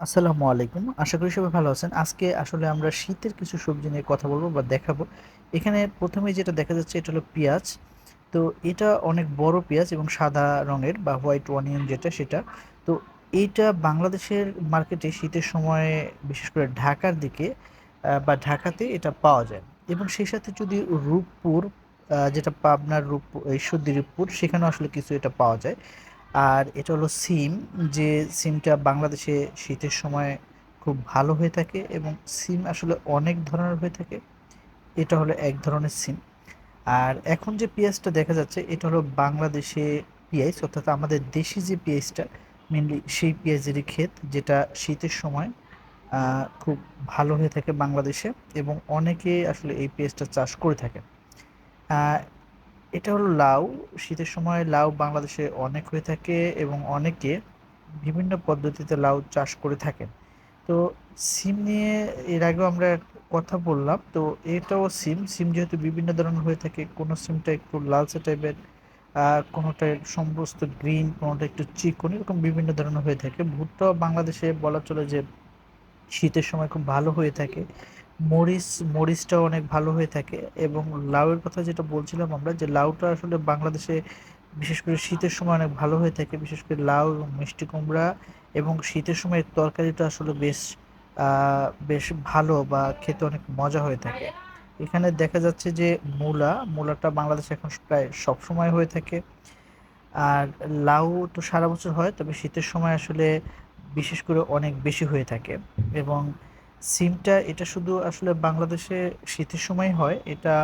আসসালামু আলাইকুম। আশা করি সবাই ভালো আছেন। আজকে আসলে আমরা শীতের কিছু সবজি নিয়ে কথা বলব বা দেখাবো। এখানে প্রথমে যেটা দেখা যাচ্ছে এটা হলো পেঁয়াজ। তো এটা অনেক বড় পেঁয়াজ এবং সাদা রঙের বা হোয়াইট অনিয়ন যেটা সেটা। তো এইটা বাংলাদেশের মার্কেটে শীতের সময়ে, বিশেষ করে ঢাকার দিকে বা ঢাকাতে এটা পাওয়া যায়। এবং সেই সাথে যদি রূপপুর যেটা পাবনার রূপপুর ঈশ্বরদী রূপপুর সেখানেও আসলে কিছু এটা পাওয়া যায়। আর এটা হলো সিম, যে সিমটা বাংলাদেশে শীতের সময় খুব ভালো হয়ে থাকে এবং সিম আসলে অনেক ধরনের হয়ে থাকে। এটা হলো এক ধরনের সিম। আর এখন যে পেঁয়াজটা দেখা যাচ্ছে, এটা হলো বাংলাদেশে পেঁয়াজ অর্থাৎ আমাদের দেশি যে পেঁয়াজটা মেনলি সেই পেঁয়াজেরই ক্ষেত, যেটা শীতের সময় খুব ভালো হয়ে থাকে বাংলাদেশে এবং অনেকে আসলে এই পেঁয়াজটা চাষ করে থাকে। এটা হলো লাউ। শীতের সময় লাউ বাংলাদেশে অনেক হয়ে থাকে এবং অনেকে বিভিন্ন পদ্ধতিতে লাউ চাষ করে থাকেন। তো সিম নিয়ে এর আগেও আমরা কথা বললাম, তো এটাও সিম। সিম যেহেতু বিভিন্ন ধরনের হয়ে থাকে, কোনো সিমটা একটু লালচে টাইপের কোনোটা সমস্ত গ্রিন, কোনোটা একটু চিকন, এরকম বিভিন্ন ধরনের হয়ে থাকে। ভুট্টা বাংলাদেশে বলা চলে যে শীতের সময় খুব ভালো হয়ে থাকে। মরিচ মরিচটাও অনেক ভালো হয়ে থাকে এবং লাউয়ের কথা যেটা বলছিলাম আমরা যে লাউটা আসলে বাংলাদেশে বিশেষ করে শীতের সময় অনেক ভালো হয়ে থাকে, বিশেষ করে লাউ এবং মিষ্টি কুমড়া এবং শীতের সময় তরকারিটা আসলে বেশ বেশ ভালো বা খেতে অনেক মজা হয়ে থাকে। এখানে দেখা যাচ্ছে যে মূলা, মূলাটা বাংলাদেশে এখন প্রায় সব সময় হয়ে থাকে। আর লাউ তো সারা বছর হয়, তবে শীতের সময় আসলে বিশেষ করে অনেক বেশি হয়ে থাকে এবং সিমটা, এটা শুধু আসলে বাংলাদেশে শীতের সময় হয়, এটা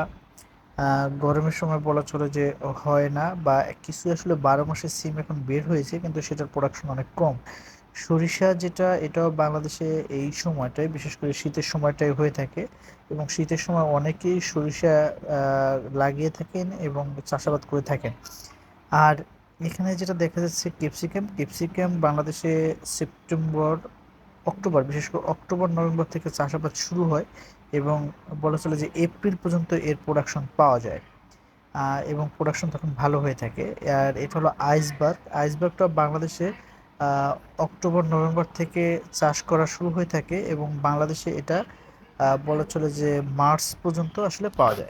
গরমের সময় বলা চলে যে হয় না বা কিছু আসলে বারো মাসের সিম এখন বের হয়েছে, কিন্তু সেটার প্রোডাকশন অনেক কম। সরিষা যেটা, এটাও বাংলাদেশে এই সময়টায়, বিশেষ করে শীতের সময়টায় হয়ে থাকে এবং শীতের সময় অনেকেই সরিষা লাগিয়ে থাকেন এবং চাষাবাদ করে থাকেন। আর এখানে যেটা দেখা যাচ্ছে ক্যাপসিকাম ক্যাপসিকাম বাংলাদেশে সেপ্টেম্বর অক্টোবর, বিশেষ করে অক্টোবর, নভেম্বর থেকে চাষাবাদ শুরু হয় এবং বলা চলে যে এপ্রিল পর্যন্ত এর প্রোডাকশন পাওয়া যায়। এবং প্রোডাকশন তখন ভালো হয়ে থাকে। আর এটা হলো আইসবার্গ। আইসবার্গটা বাংলাদেশে অক্টোবর, নভেম্বর থেকে চাষ করা শুরু হয়ে থাকে এবং বাংলাদেশে এটা বলা চলে যে মার্চ পর্যন্ত আসলে পাওয়া যায়।